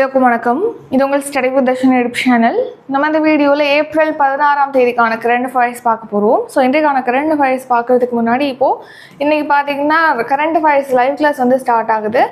அனைவருக்கும் வணக்கம். இது உங்கள் ஸ்டடி வித் தர்ஷன் சேனல். நம்ம இந்த வீடியோவில் ஏப்ரல் பதினாறாம் தேதிக்கான கரண்ட் அஃபேர்ஸ் பார்க்க போகிறோம் ஸோ இன்றைக்கான கரண்ட் அஃபேர்ஸ் பார்க்குறதுக்கு முன்னாடி இப்போது இன்றைக்கி பார்த்தீங்கன்னா கரண்ட் அஃபேர்ஸ் லைவ் கிளாஸ் வந்து ஸ்டார்ட் ஆகுது.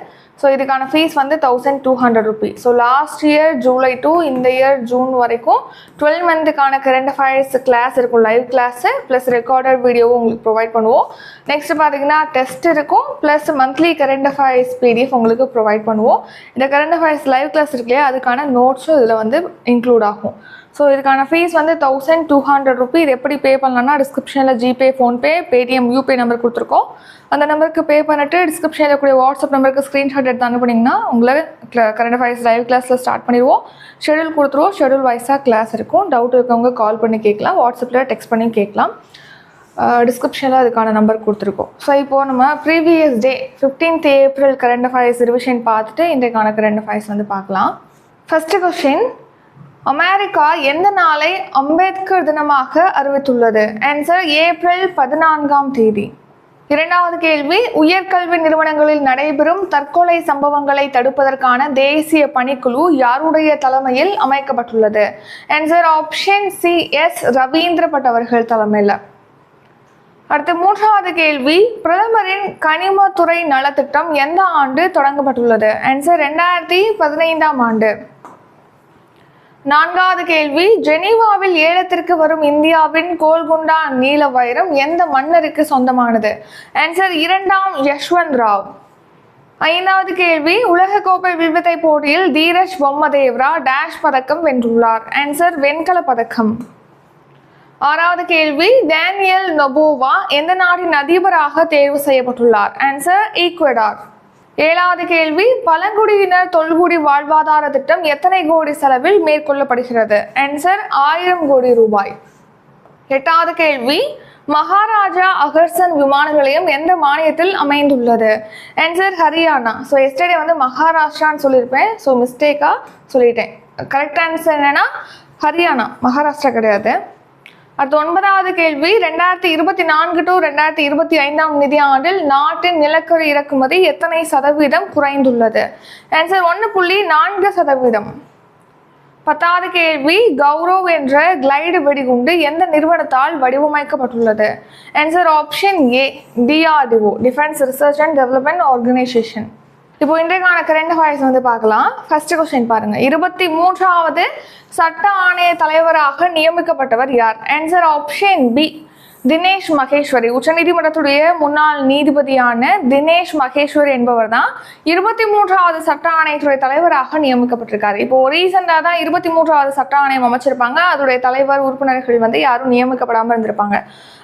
ஸோ இதுக்கான ஃபீஸ் வந்து thousand two hundred rupee so last year July to இந்த இயர் ஜூன் வரைக்கும் டுவெல் மந்த்துக்கான கரண்ட் அஃபேர்ஸ் கிளாஸ் இருக்கும். லைவ் கிளாஸு ப்ளஸ் ரெக்கார்டட் வீடியோவும் உங்களுக்கு ப்ரொவைட் பண்ணுவோம். நெக்ஸ்ட் பார்த்தீங்கன்னா டெஸ்ட் இருக்கும். Plus monthly current affairs PDF உங்களுக்கு ப்ரொவைட் பண்ணுவோம். இந்த கரண்ட் அஃபேர்ஸ் லைவ் கிளாஸ் இருக்கு இல்லையா? அதுக்கான நோட்ஸும் இதில் வந்து இன்க்ளூட் ஆகும். ஸோ இதுக்கான ஃபீஸ் வந்து தௌசண்ட் டூ ஹண்ட்ரட் ருபி இது எப்படி பே பண்ணலாம்னா டிஸ்கிரிப்ஷனில் GPay PhonePe Paytm UPay number கொடுத்துருக்கோம். அந்த நம்பருக்கு பே பண்ணிட்டு டிஸ்கிரிப்ஷனில் கூடிய வாட்ஸ்அப் நம்பருக்கு ஸ்க்ரீன்ஷாட் எடுத்து அனுப்புனீங்கன்னா உங்களை கரண்ட் அஃபேர்ஸ் லைவ் கிளாஸில் ஸ்டார்ட் பண்ணிடுவோம். ஷெடியூல் கொடுத்துருவோம். ஷெடியூல் வைஸாக கிளாஸ் இருக்கும். டவுட் இருக்கவங்க கால் பண்ணி கேட்கலாம். வாட்ஸ்அப்பில் டெக்ஸ்ட் பண்ணி கேட்கலாம். டிஸ்கிரிப்ஷனில் அதுக்கான நம்பர் கொடுத்துருக்கோம். ஸோ இப்போது நம்ம previous day fifteenth April current affairs revision பார்த்துட்டு இன்றைக்கான கரண்ட் அஃபேர்ஸ் வந்து பார்க்கலாம். ஃபஸ்ட்டு கொஸ்டின் அமெரிக்கா எந்த நாளை அம்பேத்கர் தினமாக அறிவித்துள்ளது? ஆன்சர் ஏப்ரல் பதினான்காம் தேதி. இரண்டாவது கேள்வி உயர்கல்வி நிறுவனங்களில் நடைபெறும் தற்கொலை சம்பவங்களை தடுப்பதற்கான தேசிய பணிக்குழு யாருடைய தலைமையில் அமைக்கப்பட்டுள்ளது? Answer option C S Ravindra Bhat அவர்கள் தலைமையில். அடுத்து மூன்றாவது கேள்வி பிரதமரின் கனிமத்துறை நலத்திட்டம் எந்த ஆண்டு தொடங்கப்பட்டுள்ளது? ஆன்சர் ரெண்டாயிரத்தி பதினைந்தாம் ஆண்டு. நான்காவது கேள்வி ஜெனீவாவில் ஏலத்திற்கு வரும் இந்தியாவின் கோல்குண்டா நீல வைரம் எந்த மன்னருக்கு சொந்தமானது? ஆன்சர் இரண்டாம் யஷ்வந்த் ராவ். ஐந்தாவது கேள்வி உலகக்கோப்பை விபத்தை போட்டியில் தீரஜ் பொம்மதேவ்ரா டேஷ் பதக்கம் வென்றுள்ளார். ஆன்சர் வெண்கல பதக்கம். ஆறாவது கேள்வி டேனியல் நொபோவா எந்த நாட்டின் அதிபராக தேர்வு செய்யப்பட்டுள்ளார்? Answer Ecuador. ஏழாவது கேள்வி பழங்குடியினர் தொல்குடி வாழ்வாதார திட்டம் எத்தனை கோடி செலவில் மேற்கொள்ளப்படுகிறது? ஆன்சர் ஆயிரம் கோடி ரூபாய். எட்டாவது கேள்வி மகாராஜா அகர்சன் விமான நிலையம் எந்த மாநிலத்தில் அமைந்துள்ளது? ஆன்சர் ஹரியானா. ஸோ எஸ்டர்டே வந்து மகாராஷ்டிரான்னு சொல்லியிருப்பேன். ஸோ மிஸ்டேக்காக சொல்லிட்டேன். கரெக்ட் ஆன்சர் என்னன்னா ஹரியானா. மகாராஷ்டிரா கிடையாது. அடுத்து ஒன்பதாவது கேள்வி ரெண்டாயிரத்தி இருபத்தி நான்கு டு ரெண்டாயிரத்தி இருபத்தி ஐந்தாம் நிதியாண்டில் நாட்டின் நிலக்கரி இறக்குமதி எத்தனை சதவீதம் குறைந்துள்ளது? ஆன்சர் ஒன்று புள்ளி நான்கு சதவீதம். பத்தாவது கேள்வி கௌரவ் என்ற கிளைடு வெடிகுண்டு எந்த நிறுவனத்தால் வடிவமைக்கப்பட்டுள்ளது? Answer option A DRDO defence research and development organisation இப்போ இன்றைக்கான கரண்ட் அஃபேர்ஸ் வந்து பார்க்கலாம். ஃபர்ஸ்ட் கொஸ்டின் பாருங்க. இருபத்தி மூன்றாவது சட்ட ஆணைய தலைவராக நியமிக்கப்பட்டவர் யார்? Answer option B Dinesh Maheshwari உச்சநீதிமன்றத்துடைய முன்னாள் நீதிபதியான தினேஷ் மகேஸ்வரி என்பவர் தான் இருபத்தி மூன்றாவது சட்ட ஆணையத்துறை தலைவராக நியமிக்கப்பட்டிருக்காரு. இப்போ ரீசெண்டாக தான் இருபத்தி மூன்றாவது சட்ட ஆணையம் அமைச்சிருப்பாங்க. அதோடைய தலைவர் உறுப்பினர்கள் வந்து யாரும் நியமிக்கப்படாமல் இருந்திருப்பாங்க.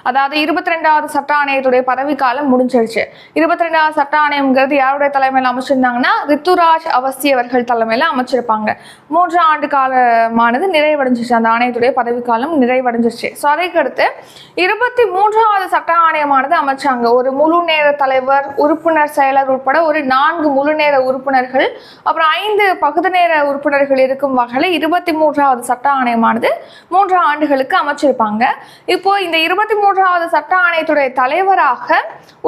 அதாவது இருபத்தி ரெண்டாவது சட்ட ஆணையத்துடைய பதவிக்காலம் முடிஞ்சிருச்சு. இருபத்தி ரெண்டாவது சட்ட ஆணையம்ங்கிறது யாருடைய தலைமையில் அமைச்சிருந்தாங்கன்னா ரித்துராஜ் அவஸ்தி அவர்கள் தலைமையில் அமைச்சிருப்பாங்க. மூன்று ஆண்டு காலமானது நிறைவடைஞ்சிருச்சு அந்த ஆணையத்துடைய பதவிக்காலம் நிறைவடைஞ்சிருச்சு. ஸோ அதைக்கடுத்து இருபத்தி மூன்றாவது சட்ட ஆணையமானது அமைச்சாங்க. ஒரு முழு நேர தலைவர் உறுப்பினர் செயலர் உட்பட ஒரு நான்கு முழு நேர உறுப்பினர்கள் அப்புறம் ஐந்து பகுதி நேர உறுப்பினர்கள் இருக்கும் வகையில் இருபத்தி மூன்றாவது சட்ட ஆணையமானது மூன்று ஆண்டுகளுக்கு அமைச்சிருப்பாங்க. இப்போ இந்த இருபத்தி மூன்றாவது சட்ட ஆணையத்துடைய தலைவராக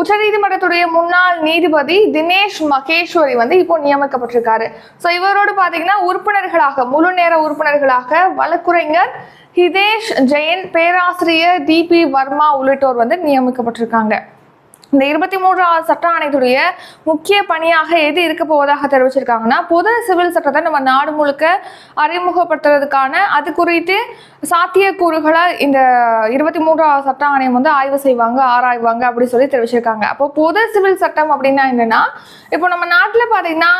உச்சநீதிமன்றத்துடைய முன்னாள் நீதிபதி தினேஷ் மகேஸ்வரி வந்து இப்போ நியமிக்கப்பட்டிருக்காரு. ஸோ இவரோடு பார்த்தீங்கன்னா உறுப்பினர்களாக முழு நேர உறுப்பினர்களாக வழக்குரைஞர் ஹிதேஷ் ஜெயன் பேராசிரியர் டிபி வர்மா உள்ளிட்டோர் வந்து நியமிக்கப்பட்டிருக்காங்க. இந்த இருபத்தி மூன்றாவது சட்ட ஆணையத்துடைய முக்கிய பணியாக எது இருக்க போவதாக தெரிவிச்சிருக்காங்கன்னா பொது சிவில் சட்டத்தை நம்ம நாடு முழுக்க அறிமுகப்படுத்துறதுக்கான அது குறித்து சாத்தியக்கூறுகளை இந்த இருபத்தி மூன்றாவது சட்ட ஆணையம் வந்து ஆய்வு செய்வாங்க ஆராய்வாங்க அப்படின்னு சொல்லி தெரிவிச்சிருக்காங்க. அப்போ பொது சிவில் சட்டம் அப்படின்னா என்னன்னா இப்போ நம்ம நாட்டில் பார்த்தீங்கன்னா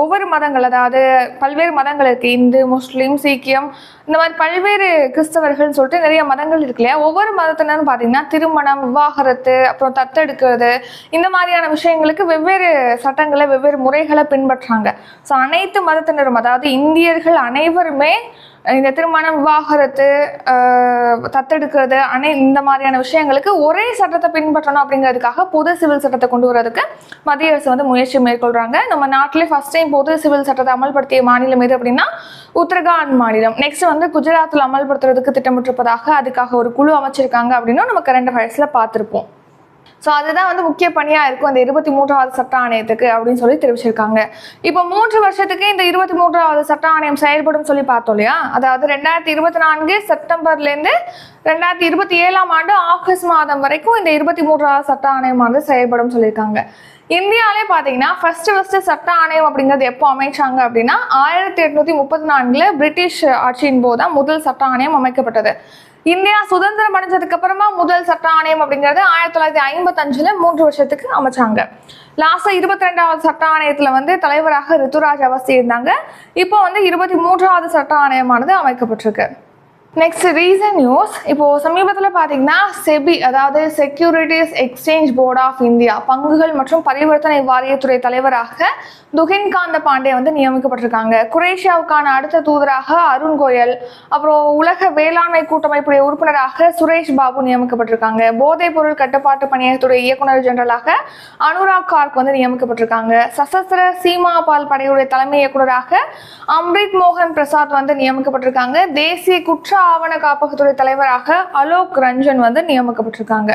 ஒவ்வொரு மதங்கள் அதாவது பல்வேறு மதங்கள் இருக்குது இந்து முஸ்லீம் சீக்கியம் இந்த மாதிரி பல்வேறு கிறிஸ்தவர்கள்னு சொல்லிட்டு நிறைய மதங்கள் இருக்கு இல்லையா? ஒவ்வொரு மதத்தினரும் பார்த்தீங்கன்னா திருமணம் விவாகரத்து அப்புறம் தத்தெடுக்கிறது இந்த மாதிரியான விஷயங்களுக்கு வெவ்வேறு சட்டங்களை வெவ்வேறு முறைகளை பின்பற்றுறாங்க. ஸோ அனைத்து மதத்தினரும் அதாவது இந்தியர்கள் அனைவருமே இந்த திருமணம் விவாகரத்து தத்தெடுக்கிறது அனை இந்த மாதிரியான விஷயங்களுக்கு ஒரே சட்டத்தை பின்பற்றணும் அப்படிங்கிறதுக்காக பொது சிவில் சட்டத்தை கொண்டு வரதுக்கு மத்திய அரசு வந்து முயற்சி மேற்கொள்கிறாங்க நம்ம நாட்டிலே ஃபர்ஸ்ட் டைம் பொது சிவில் சட்டத்தை அமல்படுத்திய மாநிலம் எது அப்படின்னா உத்தரகாண்ட் மாநிலம். நெக்ஸ்ட் வந்து குஜராத்தில் அமல்படுத்துறதுக்கு திட்டமிட்டிருப்பதாக அதுக்காக ஒரு குழு அமைச்சிருக்காங்க அப்படின்னும் நம்ம கரண்ட் அஃபேர்ஸில் பார்த்துருப்போம். ஸோ அதுதான் வந்து முக்கிய பணியாக இருக்கும் அந்த இருபத்தி மூன்றாவது சட்ட ஆணையத்துக்கு அப்படின்னு சொல்லி தெரிவிச்சிருக்காங்க. இப்போ மூன்று வருஷத்துக்கு இந்த இருபத்தி மூன்றாவது சட்ட ஆணையம் செயல்படும் சொல்லி பார்த்தோம் இல்லையா? அதாவது ரெண்டாயிரத்தி இருபத்தி நான்கு செப்டம்பர்லேருந்து ரெண்டாயிரத்தி இருபத்தி ஏழாம் ஆண்டு ஆகஸ்ட் மாதம் வரைக்கும் இந்த இருபத்தி மூன்றாவது சட்ட ஆணையமானது செயல்படும் சொல்லியிருக்காங்க. இந்தியாவிலே பார்த்தீங்கன்னா ஃபர்ஸ்ட் ஃபர்ஸ்ட் சட்ட ஆணையம் அப்படிங்கிறது எப்போ அமைச்சாங்க அப்படின்னா ஆயிரத்தி எட்நூத்தி முப்பத்தி நான்குல பிரிட்டிஷ் ஆட்சியின் போது தான் முதல் சட்ட ஆணையம் அமைக்கப்பட்டது. இந்தியா சுதந்திரம் அடைஞ்சதுக்கு அப்புறமா முதல் சட்ட ஆணையம் அப்படிங்கிறது ஆயிரத்தி தொள்ளாயிரத்தி ஐம்பத்தஞ்சுல மூன்று வருஷத்துக்கு அமைச்சாங்க. லாஸ்டா இருபத்தி ரெண்டாவது சட்ட ஆணையத்துல வந்து தலைவராக ரித்துராஜ் அவஸ்தி இருந்தாங்க. இப்போ வந்து இருபத்தி மூன்றாவது சட்ட ஆணையமானது அமைக்கப்பட்டிருக்கு. நெக்ஸ்ட் ரீசன் நியூஸ் இப்போ சமீபத்தில் பார்த்தீங்கன்னா செபி அதாவது securities exchange board of India பங்குகள் மற்றும் பரிவர்த்தனை வாரியத்துறை தலைவராக துகின் காந்த பாண்டே வந்து நியமிக்கப்பட்டிருக்காங்க. குரேஷியாவுக்கான அடுத்த தூதராக அருண் கோயல் அப்புறம் உலக வேளாண்மை கூட்டமைப்புடைய உறுப்பினராக சுரேஷ் பாபு நியமிக்கப்பட்டிருக்காங்க. போதைப் பொருள் கட்டுப்பாட்டு பணியகத்துடைய இயக்குனர் ஜெனரலாக அனுராக் கார்க் வந்து நியமிக்கப்பட்டிருக்காங்க. சசஸ்திர சீமா பால் படையுடைய தலைமை இயக்குனராக அம்ரித் மோகன் பிரசாத் வந்து நியமிக்கப்பட்டிருக்காங்க. தேசிய குற்ற ஆவண காப்பகத்துறை தலைவராக அலோக் ரஞ்சன் வந்து நியமிக்கப்பட்டிருக்காங்க.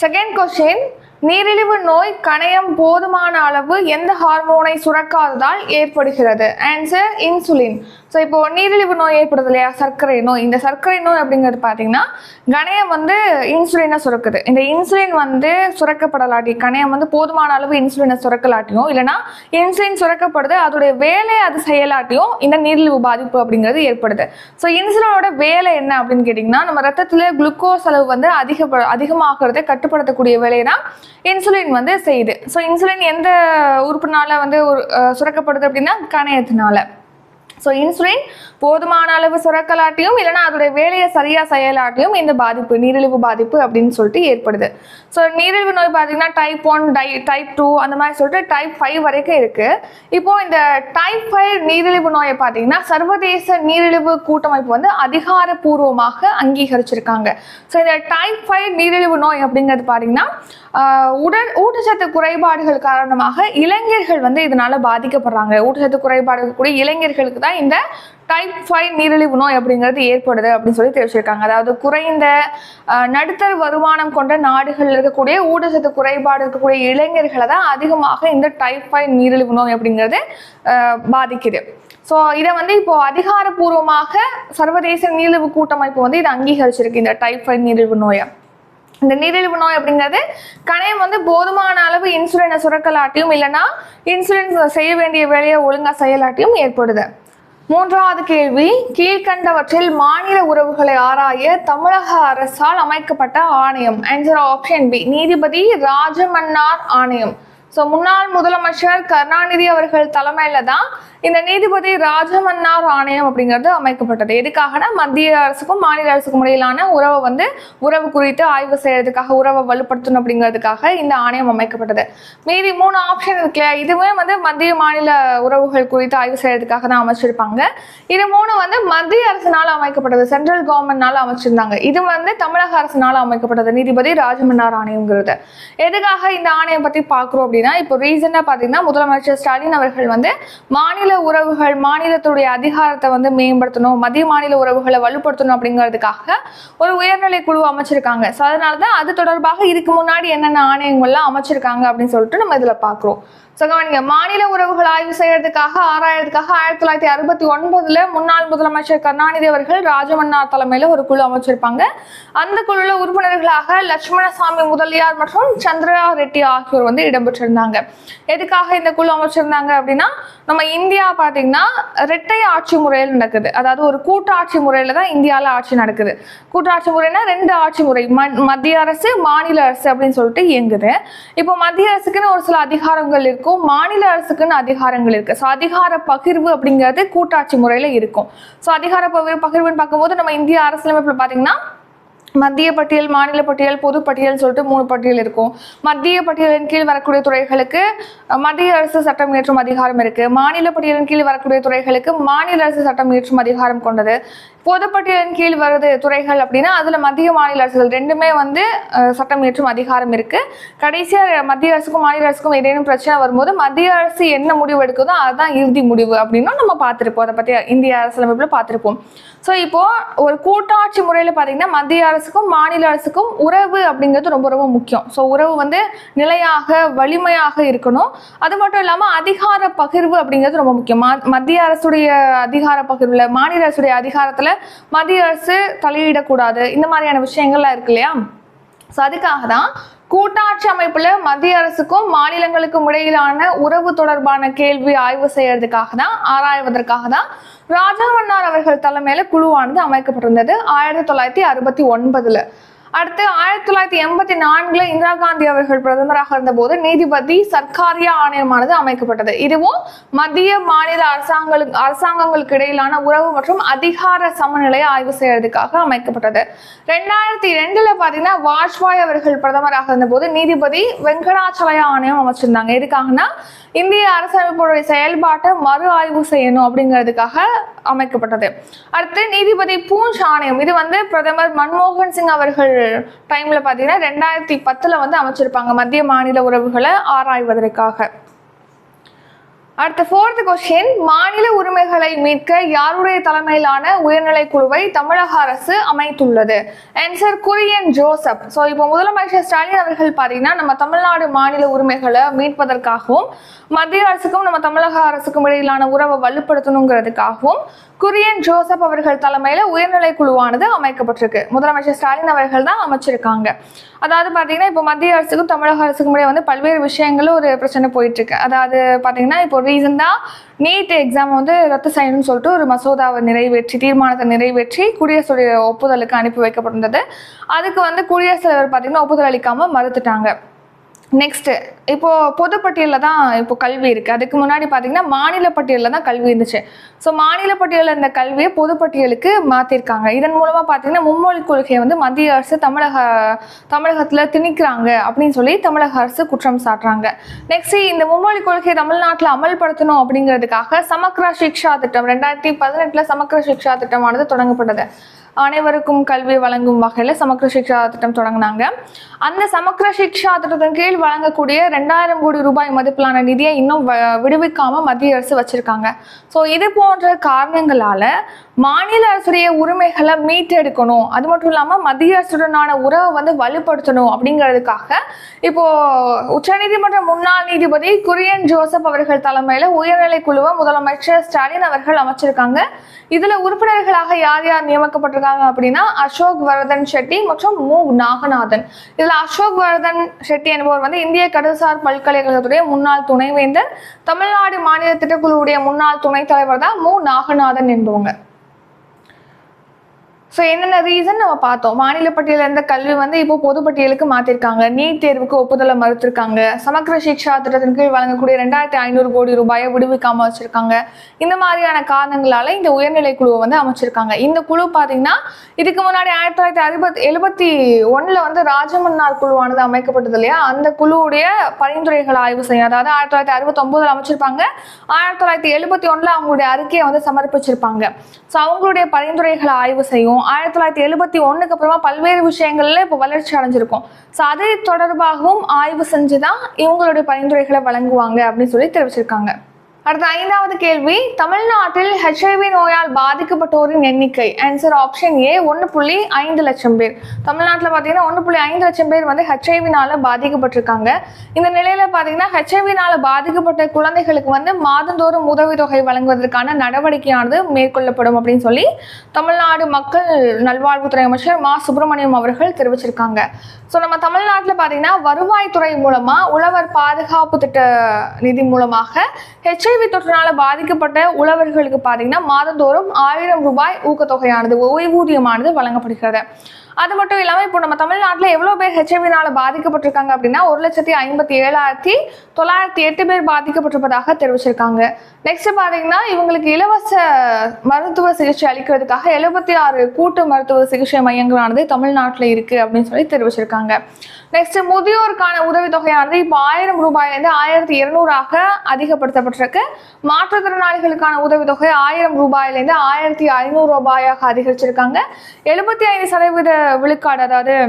செகண்ட் கொஸ்டின் நீரிழிவு நோய் கணையம் போதுமான அளவு எந்த ஹார்மோனை சுரக்காததால் ஏற்படுகிறது? ஆன்சர் இன்சுலின் ஸோ இப்போ நீரிழிவு நோய் ஏற்படுது இல்லையா? சர்க்கரை நோய். இந்த சர்க்கரை நோய் அப்படிங்கிறது பார்த்தீங்கன்னா கணையம் வந்து இன்சுலினை சுரக்குது. இந்த இன்சுலின் வந்து சுரக்கப்படலாட்டி கணையம் வந்து போதுமான அளவு இன்சுலினை சுரக்கலாட்டியும் இல்லைனா இன்சுலின் சுரக்கப்படுது அதோடைய வேலையை அது செயலாட்டியும் இந்த நீரிழிவு பாதிப்பு அப்படிங்கிறது ஏற்படுது. ஸோ இன்சுலினோட வேலை என்ன அப்படின்னு கேட்டிங்கன்னா நம்ம ரத்தத்தில் குளுக்கோஸ் அளவு வந்து அதிக அதிகமாகிறதை கட்டுப்படுத்தக்கூடிய வேலையை தான் இன்சுலின் வந்து செய்யுது. ஸோ இன்சுலின் எந்த உறுப்புனால வந்து ஒரு சுரக்கப்படுது அப்படின்னா கணையத்தினால. ஸோ இன்சுலின் போதுமான அளவு சுரக்கலாட்டியும் இல்லைன்னா அதோடைய வேலையை சரியாக செயலாட்டியும் இந்த பாதிப்பு நீரிழிவு பாதிப்பு அப்படின்னு சொல்லிட்டு ஏற்படுது. ஸோ நீரிழிவு நோய் பார்த்தீங்கன்னா டைப் ஒன் டை டைப் டூ அந்த மாதிரி சொல்லிட்டு டைப் ஃபைவ் வரைக்கும் இருக்குது இப்போது இந்த டைப் ஃபைவ் நீரிழிவு நோயை பார்த்தீங்கன்னா சர்வதேச நீரிழிவு கூட்டமைப்பு வந்து அதிகாரப்பூர்வமாக அங்கீகரிச்சிருக்காங்க. ஸோ இந்த டைப் ஃபைவ் நீரிழிவு நோய் அப்படிங்கிறது பார்த்தீங்கன்னா உடல் ஊட்டச்சத்து குறைபாடுகள் காரணமாக இளைஞர்கள் வந்து இதனால் பாதிக்கப்படுறாங்க. ஊட்டச்சத்து குறைபாடு கூட இளைஞர்களுக்கு தான் இந்த டைப் ஃபைவ் நீரிழிவு நோய் அப்படிங்கிறது ஏற்படுது அப்படின்னு சொல்லி தெரிவிச்சிருக்காங்க. அதாவது குறைந்த நடுத்தர வருமானம் கொண்ட நாடுகளில் இருக்கக்கூடிய ஊட்டச்சத்து குறைபாடு இருக்கக்கூடிய இளைஞர்களை தான் அதிகமாக இந்த டைப் ஃபைவ் நீரிழிவு நோய் அப்படிங்கிறது பாதிக்குது. ஸோ இதை வந்து இப்போ அதிகாரப்பூர்வமாக சர்வதேச நீரிழிவு கூட்டமைப்பு வந்து இதை அங்கீகரிச்சிருக்கு இந்த டைப் ஃபைவ் நீரிழிவு நோயை. இந்த நீரிழிவு நோய் அப்படிங்கிறது கணையம் வந்து போதுமான அளவு இன்சுலினை சுரக்கலாட்டியும் இல்லைன்னா இன்சுலின் செய்ய வேண்டிய வேலையை ஒழுங்கா செய்யலாட்டியும் ஏற்படுது. மூன்றாவது கேள்வி கீழ்கண்டவற்றில் மாநில உறவுகளை ஆராய தமிழக அரசால் அமைக்கப்பட்ட ஆணையம். ஆன்சர் ஆப்ஷன் பி நீதிபதி ராஜமன்னார் ஆணையம். ஸோ முன்னாள் முதலமைச்சர் கருணாநிதி அவர்கள் தலைமையில தான் இந்த நீதிபதி ராஜமன்னார் ஆணையம் அப்படிங்கிறது அமைக்கப்பட்டது. எதுக்காகனா மத்திய அரசுக்கும் மாநில அரசுக்கும் இடையிலான உறவை வந்து உறவு குறித்து ஆய்வு செய்யறதுக்காக உறவை வலுப்படுத்தணும் அப்படிங்கிறதுக்காக இந்த ஆணையம் அமைக்கப்பட்டது. மீதி மூணு ஆப்ஷன் இருக்கு இல்லையா, இதுவுமே வந்து மத்திய மாநில உறவுகள் குறித்து ஆய்வு செய்யறதுக்காக தான் அமைச்சிருப்பாங்க. இது மூணு வந்து மத்திய அரசினால் அமைக்கப்பட்டது. சென்ட்ரல் கவர்மெண்ட்னால அமைச்சிருந்தாங்க. இது வந்து தமிழக அரசினால் அமைக்கப்பட்டது. நீதிபதி ராஜமன்னார் ஆணையம்ங்கிறது எதுக்காக இந்த ஆணையம் பத்தி பார்க்குறோம் அப்படின்னா இப்போ ரீசெண்டாக பார்த்தீங்கன்னா முதலமைச்சர் ஸ்டாலின் அவர்கள் வந்து மாநில உறவுகள் மாநிலத்துடைய அதிகாரத்தை வந்து மேம்படுத்தணும் மத்திய மாநில உறவுகளை வலுப்படுத்தணும் அப்படிங்கிறதுக்காக ஒரு உயர்நிலை குழு அமைச்சிருக்காங்க. ஸோ அதனால தான் அது தொடர்பாக இதுக்கு முன்னாடி என்னென்ன ஆணையங்கள்லாம் அமைச்சிருக்காங்க அப்படின்னு சொல்லிட்டு நம்ம இதில் பார்க்குறோம் ஸோ கவனிங்க மாநில உறவுகள் ஆய்வு செய்யறதுக்காக ஆராயறதுக்காக ஆயிரத்தி தொள்ளாயிரத்தி அறுபத்தி ஒன்பதுல முன்னாள் முதலமைச்சர் கருணாநிதி அவர்கள் ராஜமன்னார் தலைமையில ஒரு குழு அமைச்சிருப்பாங்க. அந்த குழுல உறுப்பினர்களாக லட்சுமணசாமி முதலியார் மற்றும் சந்திரா ரெட்டி ஆகியோர் வந்து இடம்பெற்றிருந்தாங்க. எதுக்காக இந்த குழு அமைச்சிருந்தாங்க அப்படின்னா நம்ம இந்தியா பார்த்தீங்கன்னா இரட்டை ஆட்சி முறையில் நடக்குது. அதாவது ஒரு கூட்டாட்சி முறையில தான் இந்தியாவில் ஆட்சி நடக்குது. கூட்டாட்சி முறைனா ரெண்டு ஆட்சி முறை. மத்திய அரசு மாநில அரசு அப்படின்னு சொல்லிட்டு இயங்குது. இப்போ மத்திய அரசுக்குன்னு ஒரு சில அதிகாரங்கள் இருக்கும் மாநில அரசுக்குன்னு அதிகாரங்கள் இருக்கு. ஸோ அதிகார பகிர்வு அப்படிங்கிறது கூட்டாட்சி முறையில இருக்கும். ஸோ அதிகார பகிர்வு பகிர்வுன்னு பார்க்கும்போது நம்ம இந்திய அரசியலமைப்பில் பார்த்தீங்கன்னா மத்திய பட்டியல் மாநில பட்டியல் பொது பட்டியல் சொல்லிட்டு மூணு பட்டியல் இருக்கும். மத்திய பட்டியலின் கீழ் வரக்கூடிய துறைகளுக்கு மத்திய அரசு சட்டம் இயற்றும் அதிகாரம் இருக்கு. மாநில பட்டியலின் கீழ் வரக்கூடிய துறைகளுக்கு மாநில அரசு சட்டம் இயற்றும் அதிகாரம் கொண்டது. பொதுப்பட்டியலின் கீழ் வருது துறைகள் அப்படின்னா அதுல மத்திய மாநில அரசுகள் ரெண்டுமே வந்து சட்டம் இயற்றும் அதிகாரம் இருக்கு. கடைசியா மத்திய அரசுக்கும் மாநில அரசுக்கும் ஏதேனும் பிரச்சனை வரும்போது மத்திய அரசு என்ன முடிவு எடுக்குதோ அதுதான் இறுதி முடிவு அப்படின்னும் நம்ம பார்த்திருப்போம். அதை பத்தி இந்திய அரசியலமைப்புல பார்த்திருப்போம். ஸோ இப்போ ஒரு கூட்டாட்சி முறையில் பார்த்தீங்கன்னா மத்திய அரசுக்கும் மாநில அரசுக்கும் உறவு அப்படிங்கிறது ரொம்ப ரொம்ப முக்கியம். ஸோ உறவு வந்து நிலையாக வலிமையாக இருக்கணும். அது மட்டும் இல்லாமல் அதிகார பகிர்வு அப்படிங்கிறது ரொம்ப முக்கியம். மா- மத்திய அரசுடைய அதிகார பகிர்வில் மாநில அரசுடைய அதிகாரத்தில் மத்திய அரசு தலையிடக்கூடாது இந்த மாதிரியான விஷயங்கள்லாம் இருக்கு இல்லையா? ஸோ அதுக்காக தான் கூட்டாட்சி அமைப்புல மத்திய அரசுக்கும் மாநிலங்களுக்கும் இடையிலான உறவு தொடர்பான கேள்வி ஆய்வு செய்யறதுக்காக தான் ஆராய்வதற்காக தான் ராஜாமன்னார் அவர்கள் தலைமையில குழுவானது அமைக்கப்பட்டிருந்தது. ஆயிரத்தி தொள்ளாயிரத்தி அறுபத்தி ஒன்பதுல. அடுத்து ஆயிரத்தி தொள்ளாயிரத்தி எண்பத்தி நான்குல இந்திரா காந்தி அவர்கள் பிரதமராக இருந்தபோது நீதிபதி சர்க்காரியா ஆணையமானது அமைக்கப்பட்டது. இதுவும் மத்திய மாநில அரசாங்களுக்கு அரசாங்கங்களுக்கு இடையிலான உறவு மற்றும் அதிகார சமநிலையை ஆய்வு செய்யறதுக்காக அமைக்கப்பட்டது. ரெண்டாயிரத்தி ரெண்டுல பாத்தீங்கன்னா வாஜ்பாய் அவர்கள் பிரதமராக இருந்தபோது நீதிபதி வெங்கடாச்சலயா ஆணையம் அமைச்சிருந்தாங்க. எதுக்காகனா இந்திய அரசமைப்புடைய செயல்பாட்டை மறு ஆய்வு செய்யணும் அப்படிங்கிறதுக்காக அமைக்கப்பட்டது. அடுத்து நீதிபதி பூஞ்ச் ஆணையம் இது வந்து பிரதமர் மன்மோகன் சிங் அவர்கள் டைம்ல பார்த்தீங்கன்னா ரெண்டாயிரத்தி பத்தில் வந்து அமைச்சிருப்பாங்க. மத்திய மாநில உறவுகளை ஆராய்வதற்காக. அடுத்த ஃபோர்த் கொஸ்டின் மாநில உரிமைகளை மீட்க யாருடைய தலைமையிலான உயர்நிலை குழுவை தமிழக அரசு அமைத்துள்ளது? ஆன்சர் குரியன் ஜோசப் ஸோ இப்போ முதலமைச்சர் ஸ்டாலின் அவர்கள் பார்த்தீங்கன்னா நம்ம தமிழ்நாடு மாநில உரிமைகளை மீட்பதற்காகவும் மத்திய அரசுக்கும் நம்ம தமிழக அரசுக்கும் இடையிலான உறவை வலுப்படுத்தணுங்கிறதுக்காகவும் குரியன் ஜோசப் அவர்கள் தலைமையில உயர்நிலை குழுவானது அமைக்கப்பட்டிருக்கு. முதலமைச்சர் ஸ்டாலின் அவர்கள் தான் அமைச்சிருக்காங்க. அதாவது பாத்தீங்கன்னா இப்போ மத்திய அரசுக்கும் தமிழக அரசுக்கும் இடையே வந்து பல்வேறு விஷயங்களும் ஒரு பிரச்சனை போயிட்டு இருக்கு அதாவது பாத்தீங்கன்னா இப்போ ரீசெண்டா நீட் எக்ஸாம் வந்து ரத்து செய்யணும்னு சொல்லிட்டு ஒரு மசோதாவை நிறைவேற்றி தீர்மானத்தை நிறைவேற்றி குடியரசுடைய ஒப்புதலுக்கு அனுப்பி வைக்கப்பட்டிருந்தது. அதுக்கு வந்து குடியரசு தலைவர் பாத்தீங்கன்னா ஒப்புதல் அளிக்காம மறுத்துட்டாங்க. நெக்ஸ்ட்டு இப்போ பொதுப்பட்டியலில் தான் இப்போ கல்வி இருக்குது அதுக்கு முன்னாடி பார்த்தீங்கன்னா மாநில பட்டியலில் தான் கல்வி இருந்துச்சு. ஸோ மாநில பட்டியலில் இருந்த கல்வியை பொதுப்பட்டியலுக்கு மாற்றிருக்காங்க இதன் மூலமாக பார்த்தீங்கன்னா மும்மொழி கொள்கையை வந்து மத்திய அரசு தமிழக தமிழகத்தில் திணிக்கிறாங்க அப்படின்னு சொல்லி தமிழக அரசு குற்றம் சாட்டுறாங்க. நெக்ஸ்ட் இந்த மும்மொழி கொள்கையை தமிழ்நாட்டில் அமல்படுத்தணும் அப்படிங்கிறதுக்காக சமக்ரா சிக்ஷா திட்டம் ரெண்டாயிரத்தி பதினெட்டில் சமக்ர சிக்ஷா திட்டமானது தொடங்கப்பட்டது. அனைவருக்கும் கல்வி வழங்கும் வகையில் சமக்கிர சிக்ஷா திட்டம் தொடங்கினாங்க. அந்த சமக்கிர சிக்ஷா திட்டத்தின் கீழ் வழங்கக்கூடிய ரெண்டாயிரம் கோடி ரூபாய் மதிப்பிலான நிதியை இன்னும் வ- விடுவிக்காம மத்திய அரசு வச்சிருக்காங்க. ஸோ இது போன்ற காரணங்களால மாநில அரசுடைய உரிமைகளை மீட்டெடுக்கணும். அது மட்டும் இல்லாமல் மத்திய அரசுடனான உறவை வந்து வலுப்படுத்தணும் அப்படிங்கிறதுக்காக இப்போ உச்சநீதிமன்ற முன்னாள் நீதிபதி குரியன் ஜோசப் அவர்கள் தலைமையில் உயர்நிலை குழுவை முதலமைச்சர் ஸ்டாலின் அவர்கள் அமைச்சிருக்காங்க. இதில் உறுப்பினர்களாக யார் யார் நியமிக்கப்பட்டிருக்காங்க அப்படின்னா அசோக் வரதன் ஷெட்டி மற்றும் மு. நாகநாதன். இதில் அசோக் வரதன் ஷெட்டி என்பவர் வந்து இந்திய கடல்சார் பல்கலைக்கழகத்துடைய முன்னாள் துணைவேந்தர். தமிழ்நாடு மாநில திட்டக்குழுவுடைய முன்னாள் துணைத் தலைவர் தான் மு. நாகநாதன் என்பவங்க. ஸோ என்னென்ன ரீசன் நம்ம பார்த்தோம்? மாநில பட்டியலில் இருந்த கல்வி வந்து இப்போ பொதுப்பட்டியலுக்கு மாற்றிருக்காங்க நீட் தேர்வுக்கு ஒப்புதலை மறுத்திருக்காங்க. சமக்கர சிக்ஷா திட்டத்தின் கீழ் வழங்கக்கூடிய ரெண்டாயிரத்தி ஐநூறு கோடி ரூபாயை விடுவிக்காம வச்சுருக்காங்க. இந்த மாதிரியான காரணங்களால இந்த உயர்நிலை குழுவை வந்து அமைச்சிருக்காங்க. இந்த குழு பார்த்தீங்கன்னா இதுக்கு முன்னாடி ஆயிரத்தி தொள்ளாயிரத்தி அறுபத்தி எழுபத்தி ஒன்றில் வந்து ராஜமன்னார் குழுவானது அமைக்கப்பட்டது இல்லையா? அந்த குழுவுடைய பரிந்துரைகளை ஆய்வு செய்யும். அதாவது ஆயிரத்தி தொள்ளாயிரத்தி அறுபத்தொம்போதில் அமைச்சிருப்பாங்க. ஆயிரத்தி தொள்ளாயிரத்தி எழுபத்தி ஒன்றில் அவங்களுடைய அறிக்கையை வந்து சமர்ப்பிச்சிருப்பாங்க. ஸோ அவங்களுடைய பரிந்துரைகளை ஆய்வு செய்யும். ஆயிரத்தி தொள்ளாயிரத்தி எழுபத்தி ஒன்றுக்கு அப்புறமா பல்வேறு விஷயங்கள்ல இப்போ வளர்ச்சி அடைஞ்சிருக்கும். ஸோ அது தொடர்பாகவும் ஆய்வு செஞ்சு தான் இவங்களுடைய பரிந்துரைகளை வழங்குவாங்க அப்படின்னு சொல்லி தெரிவிச்சிருக்காங்க. அடுத்த ஐந்தாவது கேள்வி தமிழ்நாட்டில் ஹெச்ஐவி நோயால் பாதிக்கப்பட்டோரின் எண்ணிக்கை. ஆன்சர் ஆப்ஷன் ஏ ஒன்று புள்ளி ஐந்து லட்சம் பேர். தமிழ்நாட்டில் பார்த்தீங்கன்னா ஒன்று புள்ளி ஐந்து லட்சம் பேர் வந்து ஹெச்ஐவினால பாதிக்கப்பட்டிருக்காங்க. இந்த நிலையில பார்த்தீங்கன்னா ஹெச்ஐவினால பாதிக்கப்பட்ட குழந்தைகளுக்கு வந்து மாதந்தோறும் உதவித்தொகை வழங்குவதற்கான நடவடிக்கையானது மேற்கொள்ளப்படும் அப்படின்னு சொல்லி தமிழ்நாடு மக்கள் நல்வாழ்வுத்துறை அமைச்சர் மா. சுப்பிரமணியம் அவர்கள் தெரிவிச்சிருக்காங்க. ஸோ நம்ம தமிழ்நாட்டில் பார்த்தீங்கன்னா வருவாய்த்துறை மூலமா உழவர் பாதுகாப்பு திட்ட நிதி மூலமாக ஹெச்ஐவி தொற்றினால பாதிக்கப்பட்ட உழவர்களுக்கு பார்த்தீங்கன்னா மாதந்தோறும் ஆயிரம் ரூபாய் ஊக்கத்தொகையானது ஓய்வூதியமானது வழங்கப்படுகிறது. அது மட்டும் இல்லாமல் இப்போ நம்ம தமிழ்நாட்டில் எவ்வளோ பேர் ஹெச்ஐவினால பாதிக்கப்பட்டிருக்காங்க அப்படின்னா ஒரு லட்சத்தி ஐம்பத்தி ஏழாயிரத்தி தொள்ளாயிரத்தி எட்டு பேர் பாதிக்கப்பட்டிருப்பதாக தெரிவிச்சிருக்காங்க. நெக்ஸ்ட் பார்த்தீங்கன்னா இவங்களுக்கு இலவச மருத்துவ சிகிச்சை அளிக்கிறதுக்காக எழுபத்தி ஆறு கூட்டு மருத்துவ சிகிச்சை மையங்களானது தமிழ்நாட்டில் இருக்குது அப்படின்னு சொல்லி தெரிவிச்சிருக்காங்க. நெக்ஸ்ட் முதியோருக்கான உதவித்தொகையானது இப்போ ஆயிரம் ரூபாயிலிருந்து ஆயிரத்தி இருநூறாக அதிகப்படுத்தப்பட்டிருக்கு. மாற்றுத்திறனாளிகளுக்கான உதவித்தொகை ஆயிரம் ரூபாயிலிருந்து ஆயிரத்தி ஐநூறு ரூபாயாக அதிகரிச்சிருக்காங்க. எழுபத்தி ஐந்து சதவீத விழுக்காடு அதாவது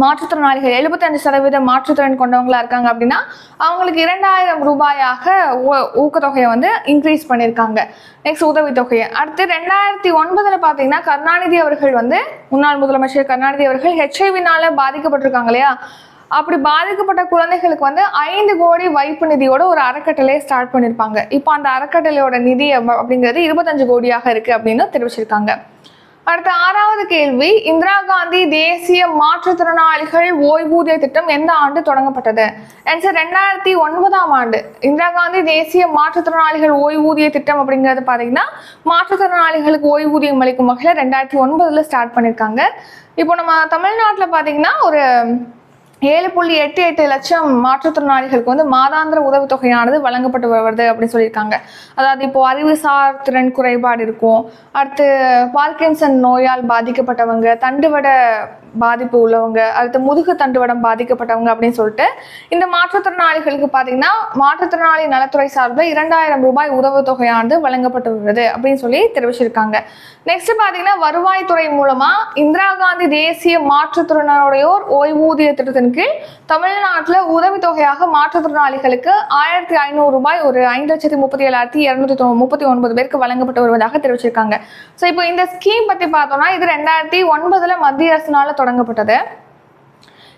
மாற்றுத்திறனாளிகள் எழுபத்தஞ்சு சதவீத மாற்றுத்திறன் கொண்டவங்களா இருக்காங்க அப்படின்னா அவங்களுக்கு இரண்டாயிரம் ரூபாயாக ஊ- ஊக்கத்தொகையை வந்து இன்க்ரீஸ் பண்ணியிருக்காங்க. நெக்ஸ்ட் உதவித்தொகையை. அடுத்து ரெண்டாயிரத்தி ஒன்பதுல பார்த்தீங்கன்னா கருணாநிதி அவர்கள் வந்து முன்னாள் முதலமைச்சர் கருணாநிதி அவர்கள் ஹெச்ஐவினால பாதிக்கப்பட்டிருக்காங்க இல்லையா? அப்படி பாதிக்கப்பட்ட குழந்தைகளுக்கு வந்து ஐந்து கோடி வைப்பு நிதியோட ஒரு அறக்கட்டளையை ஸ்டார்ட் பண்ணியிருப்பாங்க. இப்போ அந்த அறக்கட்டளையோட நிதி அப்படிங்கிறது இருபத்தஞ்சு கோடியாக இருக்கு அப்படின்னு தெரிவிச்சிருக்காங்க. அடுத்த ஆறாவது கேள்வி. இந்திரா காந்தி தேசிய மாற்றுத்திறனாளிகள் ஓய்வூதிய திட்டம் எந்த ஆண்டு தொடங்கப்பட்டது? ஆன்சர் ரெண்டாயிரத்தி ஒன்பதாம் ஆண்டு. இந்திரா காந்தி தேசிய மாற்றுத்திறனாளிகள் ஓய்வூதிய திட்டம் அப்படிங்கிறது பார்த்தீங்கன்னா மாற்றுத்திறனாளிகளுக்கு ஓய்வூதியம் அளிக்கும் வகையில் ரெண்டாயிரத்தி ஒன்பதுல ஸ்டார்ட் பண்ணியிருக்காங்க இப்போ நம்ம தமிழ்நாட்டில் பார்த்தீங்கன்னா ஒரு ஏழு புள்ளி எட்டு எட்டு லட்சம் மாற்றுத்திறனாளிகளுக்கு வந்து மாதாந்திர உதவித்தொகையானது வழங்கப்பட்டு வருவது அப்படின்னு சொல்லியிருக்காங்க. அதாவது இப்போ அறிவுசார் திறன் குறைபாடு இருக்கும். அடுத்து பார்க்கின்சன் நோயால் பாதிக்கப்பட்டவங்க தண்டுவட பாதிப்பு உள்ளவங்க அடுத்து முதுகு தண்டுவடம் பாதிக்கப்பட்டவங்க அப்படின்னு சொல்லிட்டு இந்த மாற்றுத்திறனாளிகளுக்கு பார்த்தீங்கன்னா மாற்றுத்திறனாளி நலத்துறை சார்பில் இரண்டாயிரம் ரூபாய் உதவித்தொகையானது வழங்கப்பட்டு வருது அப்படின்னு சொல்லி தெரிவிச்சிருக்காங்க. நெக்ஸ்ட் பார்த்தீங்கன்னா வருவாய்த்துறை மூலமா இந்திரா காந்தி தேசிய மாற்றுத்திறனாளியோர் ஓய்வூதிய திட்டத்தின் கீழ் தமிழ்நாட்டில் உதவித்தொகையாக மாற்றுத்திறனாளிகளுக்கு ஆயிரத்தி ஐநூறு ரூபாய் ஒரு ஐந்து லட்சத்தி முப்பத்தி ஏழாயிரத்தி இரநூத்தி முப்பத்தி ஒன்பது பேருக்கு வழங்கப்பட்டு வருவதாக தெரிவிச்சிருக்காங்க. ஸோ இப்போ இந்த ஸ்கீம் பற்றி பார்த்தோம்னா இது ரெண்டாயிரத்தி ஒன்பதுல மத்திய அரசினால தொடங்கப்பட்டது.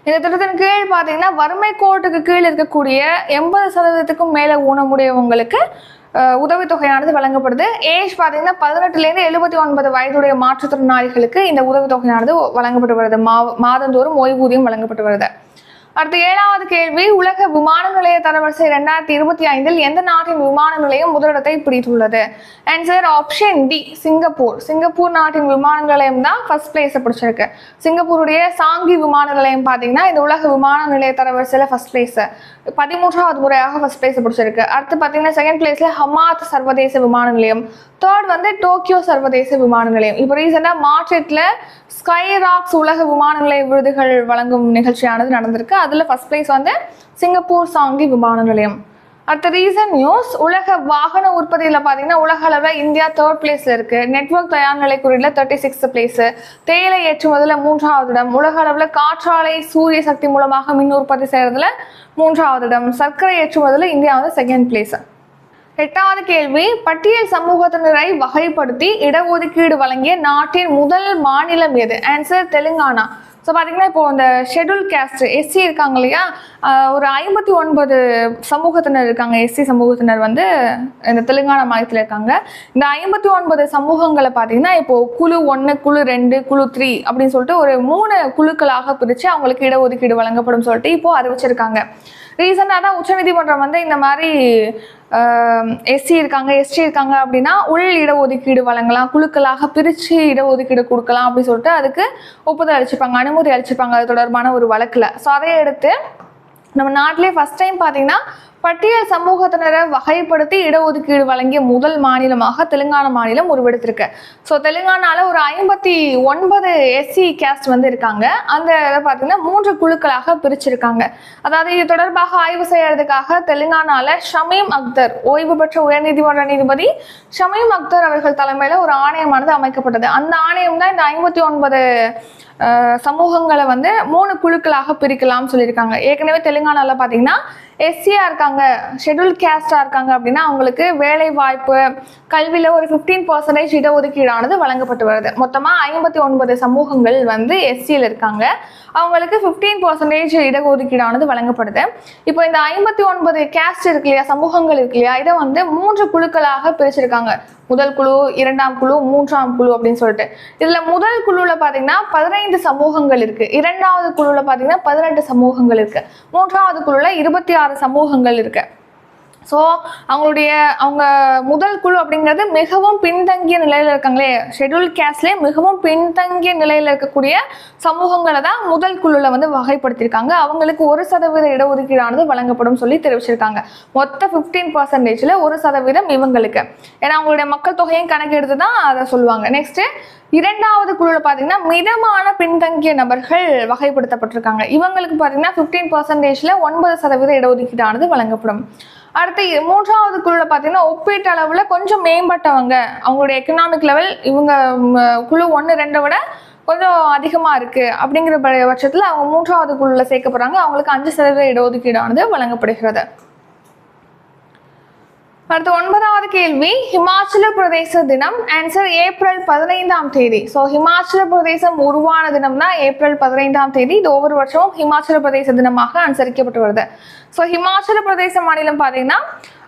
இந்த திட்டத்தின் கீழ் பார்த்தீங்கன்னா வறுமை கோட்டுக்கு கீழ் இருக்கக்கூடிய எண்பது சதவீதத்துக்கும் மேலே ஊனமுடையவங்களுக்கு உதவித்தொகையானது வழங்கப்படுது. ஏஜ் பார்த்தீங்கன்னா பதினெட்டுலேருந்து எழுபத்தி ஒன்பது வயதுடைய மாற்றுத்திறனாளிகளுக்கு இந்த உதவித்தொகையானது வழங்கப்பட்டு வருது. மா மாதந்தோறும் ஓய்வூதியம் வழங்கப்பட்டு வருது. அடுத்து ஏழாவது கேள்வி உலக விமான நிலைய தரவரிசை ரெண்டாயிரத்தி இருபத்தி ஐந்தில் எந்த நாட்டின் விமான நிலையம் முதலிடத்தை பிடித்துள்ளது? Answer option D Singapore. Singapore நாட்டின் விமான நிலையம் தான் ஃபர்ஸ்ட் பிளேஸை பிடிச்சிருக்கு. சிங்கப்பூருடைய சாங்கி விமான நிலையம் பார்த்தீங்கன்னா இந்த உலக விமான நிலைய தரவரிசையில் ஃபர்ஸ்ட் பிளேஸ் பதிமூன்றாவது முறையாக ஃபர்ஸ்ட் பிளேஸ் பிடிச்சிருக்கு. அடுத்து பார்த்தீங்கன்னா செகண்ட் பிளேஸில் ஹமாத் சர்வதேச விமான நிலையம். தேர்ட் வந்து டோக்கியோ சர்வதேச விமான நிலையம். இப்போ ரீசெண்டாக மார்க்கெட்டில் ஸ்கை ராக்ஸ் உலக விமான நிலைய விருதுகள் வழங்கும் நிகழ்ச்சியானது நடந்திருக்கு. அதில் ஃபர்ஸ்ட் பிளேஸ் வந்து சிங்கப்பூர் சாங்கி விமான நிலையம். அடுத்த ரீசன் நியூஸ் உலக வாகன உற்பத்தியில் பார்த்தீங்கன்னா உலக அளவில் இந்தியா தேர்ட் பிளேஸில் இருக்குது நெட்வொர்க் தயார் நிலை குறியில் தேர்ட்டி சிக்ஸ் பிளேஸு தேயிலை ஏற்றுமதியில் மூன்றாவது இடம். உலக அளவில் காற்றாலை சூரிய சக்தி மூலமாக மின் உற்பத்தி செய்கிறதுல மூன்றாவது இடம் சர்க்கரை ஏற்றுமதியில் இந்தியா வந்து செகண்ட் பிளேஸ் எட்டாவது கேள்வி பட்டியல் சமூகத்தினரை வகைப்படுத்தி இடஒதுக்கீடு வழங்கிய நாட்டின் முதல் மாநிலம் எது? ஆன்சர் தெலுங்கானா. ஸோ பார்த்தீங்கன்னா இப்போ இந்த ஷெட்யூல் கேஸ்ட் எஸ்சி இருக்காங்க இல்லையா? ஒரு ஐம்பத்தி ஒன்பது சமூகத்தினர் இருக்காங்க. எஸ்சி சமூகத்தினர் வந்து இந்த தெலுங்கானா மாநிலத்தில் இருக்காங்க. இந்த ஐம்பத்தி ஒன்பது சமூகங்களை பார்த்தீங்கன்னா இப்போ குழு ஒன்று குழு ரெண்டு குழு த்ரீ அப்படின்னு சொல்லிட்டு ஒரு மூணு குழுக்களாக பிரித்து அவங்களுக்கு இடஒதுக்கீடு வழங்கப்படும் சொல்லிட்டு இப்போ அறிவிச்சிருக்காங்க. ரீசெண்டாக தான் உச்சநீதிமன்றம் வந்து இந்த மாதிரி எஸ்சி இருக்காங்க எஸ்டி இருக்காங்க அப்படின்னா உள் இடஒதுக்கீடு வழங்கலாம் குழுக்களாக பிரித்து இடஒதுக்கீடு கொடுக்கலாம் அப்படின்னு சொல்லிட்டு அதுக்கு ஒப்புதல் அளிச்சிருப்பாங்க அனுமதி அளிச்சிருப்பாங்க. அது தொடர்பான ஒரு வழக்கில். ஸோ அதை எடுத்து நம்ம நாட்டிலே ஃபர்ஸ்ட் டைம் பார்த்தீங்கன்னா பட்டியல் சமூகத்தினரை வகைப்படுத்தி இடஒதுக்கீடு வழங்கிய முதல் மாநிலமாக தெலுங்கானா மாநிலம் உருவெடுத்திருக்கு. ஸோ தெலுங்கானால ஒரு ஐம்பத்தி ஒன்பது எஸ்சி கேஸ்ட் வந்து இருக்காங்க அந்த இதை பார்த்தீங்கன்னா மூன்று குழுக்களாக பிரிச்சிருக்காங்க. அதாவது இது தொடர்பாக ஆய்வு செய்யறதுக்காக தெலுங்கானால ஷமீம் அக்தர் ஓய்வு பெற்ற உயர்நீதிமன்ற நீதிபதி ஷமீம் அக்தர் அவர்கள் தலைமையில் ஒரு ஆணையமானது அமைக்கப்பட்டது. அந்த ஆணையம் தான் இந்த ஐம்பத்தி ஒன்பது சமூகங்களை வந்து மூணு குழுக்களாக பிரிக்கலாம்னு சொல்லியிருக்காங்க. ஏற்கனவே தெலுங்கானால பார்த்தீங்கன்னா எஸ்சியாக இருக்காங்க ஷெட்யூல் கேஸ்டாக இருக்காங்க அப்படின்னா அவங்களுக்கு வேலை வாய்ப்பு கல்வியில் ஒரு ஃபிஃப்டீன் பர்சன்டேஜ் இடஒதுக்கீடானது வழங்கப்பட்டு வருது. மொத்தமாக ஐம்பத்தி ஒன்பது சமூகங்கள் வந்து எஸ்சியில் இருக்காங்க. அவங்களுக்கு ஃபிஃப்டீன் பர்சன்டேஜ் இடஒதுக்கீடானது வழங்கப்படுது. இப்போ இந்த ஐம்பத்தி ஒன்பது கேஸ்ட் இருக்கு இல்லையா சமூகங்கள் இருக்கு இல்லையா இதை வந்து மூன்று குழுக்களாக பிரிச்சிருக்காங்க. முதல் குழு இரண்டாம் குழு மூன்றாம் குழு அப்படின்னு சொல்லிட்டு. இதில் முதல் குழுவில் பார்த்தீங்கன்னா பதினைந்து சமூகங்கள் இருக்குது இரண்டாவது குழுவில் பார்த்தீங்கன்னா பதினெட்டு சமூகங்கள் இருக்குது மூன்றாவது குழுவில் இருபத்தி ஆறு சமூகங்கள் இருக்கு. ஸோ அவங்களுடைய அவங்க முதல் குழு அப்படிங்கிறது மிகவும் பின்தங்கிய நிலையில் இருக்காங்களே ஷெட்யூல் கேஸ்ட்லேயே மிகவும் பின்தங்கிய நிலையில் இருக்கக்கூடிய சமூகங்களை தான் முதல் குழுவில் வந்து வகைப்படுத்தியிருக்காங்க. அவங்களுக்கு ஒரு சதவீத இடஒதுக்கீடானது வழங்கப்படும் சொல்லி தெரிவிச்சிருக்காங்க. மொத்த ஃபிஃப்டீன் பர்சன்டேஜில் ஒரு சதவீதம் இவங்களுக்கு. ஏன்னா அவங்களுடைய மக்கள் தொகையும் கணக்கெடுத்து தான் அதை சொல்லுவாங்க. நெக்ஸ்ட்டு இரண்டாவது குழுவில் பார்த்தீங்கன்னா மிதமான பின்தங்கிய நபர்கள் வகைப்படுத்தப்பட்டிருக்காங்க. இவங்களுக்கு பார்த்தீங்கன்னா ஃபிஃப்டீன் பர்சன்டேஜில் ஒன்பது சதவீத இடஒதுக்கீடானது வழங்கப்படும். அடுத்து மூன்றாவது குழுவில் பார்த்தீங்கன்னா ஒப்பீட்டு அளவில் கொஞ்சம் மேம்பட்டவங்க. அவங்களுடைய எக்கனாமிக் லெவல் இவங்க குழு ஒன்று ரெண்டை விட கொஞ்சம் அதிகமாக இருக்குது அப்படிங்கிற பட்சத்தில் அவங்க மூன்றாவது குழுவில் சேர்க்கப்படுறாங்க அவங்களுக்கு அஞ்சு சதவீத இடஒதுக்கீடானது வழங்கப்படுகிறது. அடுத்து ஒன்பதாவது கேள்வி ஹிமாச்சல பிரதேச தினம் ஆன்சர் ஏப்ரல் பதினைந்தாம் தேதி. ஸோ ஹிமாச்சல பிரதேசம் உருவான தினம் தான் ஏப்ரல் பதினைந்தாம் தேதி. இது ஒவ்வொரு வருஷமும் ஹிமாச்சல பிரதேச தினமாக அனுசரிக்கப்பட்டு வருது. ஸோ ஹிமாச்சல பிரதேச மாநிலம் பார்த்தீங்கன்னா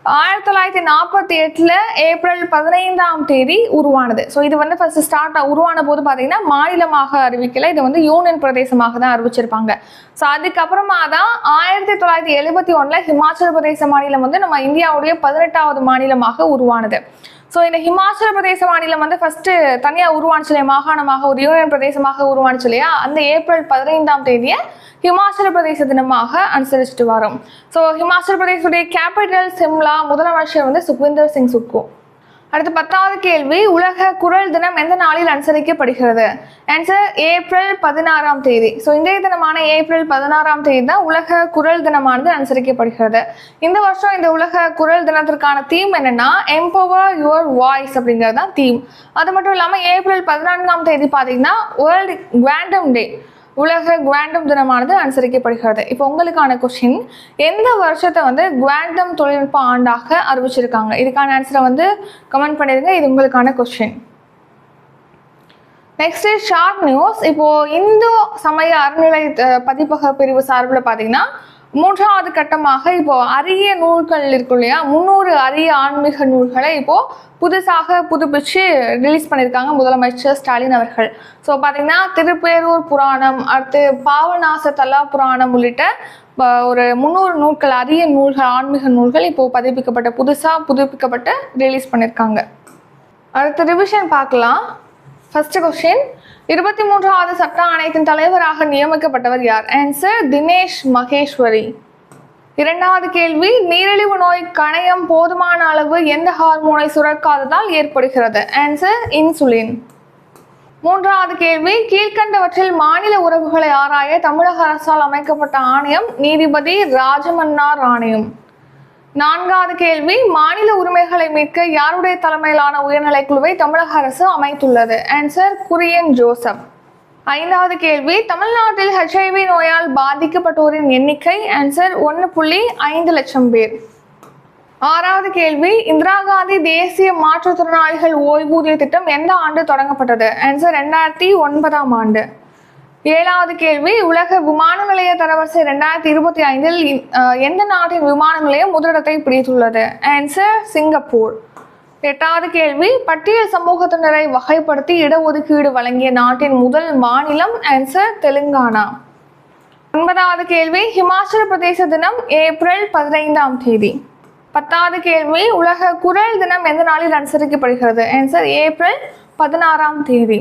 ஆயிரத்தி தொள்ளாயிரத்தி நாற்பத்தி எட்டில் ஏப்ரல் பதினைந்தாம் தேதி உருவானது. ஸோ இது வந்து ஃபர்ஸ்ட் ஸ்டார்ட் உருவான போது பார்த்தீங்கன்னா மாநிலமாக அறிவிக்கல. இது வந்து யூனியன் பிரதேசமாக தான் அறிவிச்சிருப்பாங்க. ஸோ அதுக்கப்புறமா தான் ஆயிரத்தி தொள்ளாயிரத்தி எழுபத்தி ஒன்றில் ஹிமாச்சல பிரதேச மாநிலம் வந்து நம்ம இந்தியாவுடைய பதினெட்டாவது மாநிலமாக உருவானது. ஸோ இந்த ஹிமாச்சல பிரதேச மாநிலம் வந்து ஃபர்ஸ்ட் தனியாக உருவானுச்சு இல்லையா மாகாணமாக ஒரு யூனியன் பிரதேசமாக உருவானுச்சு இல்லையா அந்த ஏப்ரல் பதினைந்தாம் தேதியை ஹிமாச்சல பிரதேச தினமாக அனுசரிச்சுட்டு வரோம். ஸோ ஹிமாச்சல பிரதேசுடைய கேபிட்டல் சிம்லா முதலமைச்சர் வந்து சுக்விந்தர் சிங் சுக்கு அடுத்து பத்தாவது கேள்வி உலக குரல் தினம் எந்த நாளில் அனுசரிக்கப்படுகிறது? ஆன்சர் ஏப்ரல் பதினாறாம் தேதி. ஸோ இன்றைய தினமான ஏப்ரல் பதினாறாம் தேதி தான் உலக குரல் தினமானது அனுசரிக்கப்படுகிறது. இந்த வருஷம் இந்த உலக குரல் தினத்திற்கான தீம் என்னன்னா எம்பவர் யுவர் வாய்ஸ் அப்படிங்கிறது தான் தீம் அது மட்டும் இல்லாமல் ஏப்ரல் பதினான்காம் தேதி பார்த்தீங்கன்னா வேர்ல்டு குவாண்டம் டே உலக குவாண்டம் தினமானது அனுசரிக்கப்படுகிறது. இப்போ உங்களுக்கான கொஸ்டின் எந்த வருஷத்தை வந்து குவாண்டம் தொழில்நுட்ப ஆண்டாக அறிவிச்சிருக்காங்க? இதுக்கான ஆன்சரை வந்து கமெண்ட் பண்ணிடுங்க. இது உங்களுக்கான கொஸ்டின் நெக்ஸ்ட் ஷார்ட் நியூஸ் இப்போ இந்து சமய அறநிலை அஹ், பதிப்பக பிரிவு சார்பில் பார்த்தீங்கன்னா மூன்றாவது கட்டமாக இப்போ அரிய நூல்கள் இருக்கும் இல்லையா முந்நூறு அரிய ஆன்மீக நூல்களை இப்போ புதுசாக புதுப்பிச்சு ரிலீஸ் பண்ணியிருக்காங்க முதலமைச்சர் ஸ்டாலின் அவர்கள். ஸோ பார்த்தீங்கன்னா திருப்பேரூர் புராணம் அடுத்து பாவநாச தலா புராணம் உள்ளிட்ட ப- ஒரு முந்நூறு நூல்கள் அரிய நூல்கள் ஆன்மீக நூல்கள் இப்போ பதிப்பிக்கப்பட்ட புதுசாக புதுப்பிக்கப்பட்டு ரிலீஸ் பண்ணியிருக்காங்க. அடுத்த ரிவிஷன் பார்க்கலாம். ஃபஸ்ட்டு கொஸ்டின் இருபத்தி மூன்றாவது சட்ட ஆணையத்தின் தலைவராக நியமிக்கப்பட்டவர் யார்? ஆன்சர் தினேஷ் மகேஸ்வரி. இரண்டாவது கேள்வி நீரிழிவு நோய் கணையம் போதுமான அளவு எந்த ஹார்மோனை சுரக்காததால் ஏற்படுகிறது? ஆன்சர் இன்சுலின் மூன்றாவது கேள்வி கீழ்கண்டவற்றில் மாநில உறவுகளை ஆராய தமிழக அரசால் அமைக்கப்பட்ட ஆணையம் நீதிபதி ராஜமன்னார் ஆணையம். நான்காவது கேள்வி மாநில உரிமைகளை மீட்க யாருடைய தலைமையிலான உயர்நிலை குழுவை தமிழக அரசு அமைத்துள்ளது? ஆன்சர் குரியன் ஜோசப். ஐந்தாவது கேள்வி தமிழ்நாட்டில் ஹெச்ஐவி நோயால் பாதிக்கப்பட்டோரின் எண்ணிக்கை ஆன்சர் ஒன்று புள்ளி ஐந்து லட்சம் பேர். ஆறாவது கேள்வி இந்திரா காந்தி தேசிய மாற்றுத்திறனாளிகள் ஓய்வூதிய திட்டம் எந்த ஆண்டு தொடங்கப்பட்டது? ஆன்சர் ரெண்டாயிரத்தி ஒன்பதாம் ஆண்டு. ஏழாவது கேள்வி உலக விமான நிலைய தரவரிசை ரெண்டாயிரத்தி இருபத்தி ஐந்தில் எந்த நாட்டின் விமான நிலையம் முதலிடத்தை பிடித்துள்ளது? Answer Singapore. எட்டாவது கேள்வி பட்டியல் சமூகத்தினரை வகைப்படுத்தி இடஒதுக்கீடு வழங்கிய நாட்டின் முதல் மாநிலம் ஆன்சர் தெலுங்கானா. ஒன்பதாவது கேள்வி ஹிமாச்சல பிரதேச தினம் ஏப்ரல் பதினைந்தாம் தேதி. பத்தாவது கேள்வி உலக குரல் தினம் எந்த நாளில் அனுசரிக்கப்படுகிறது? ஆன்சர் ஏப்ரல் பதினாறாம் தேதி.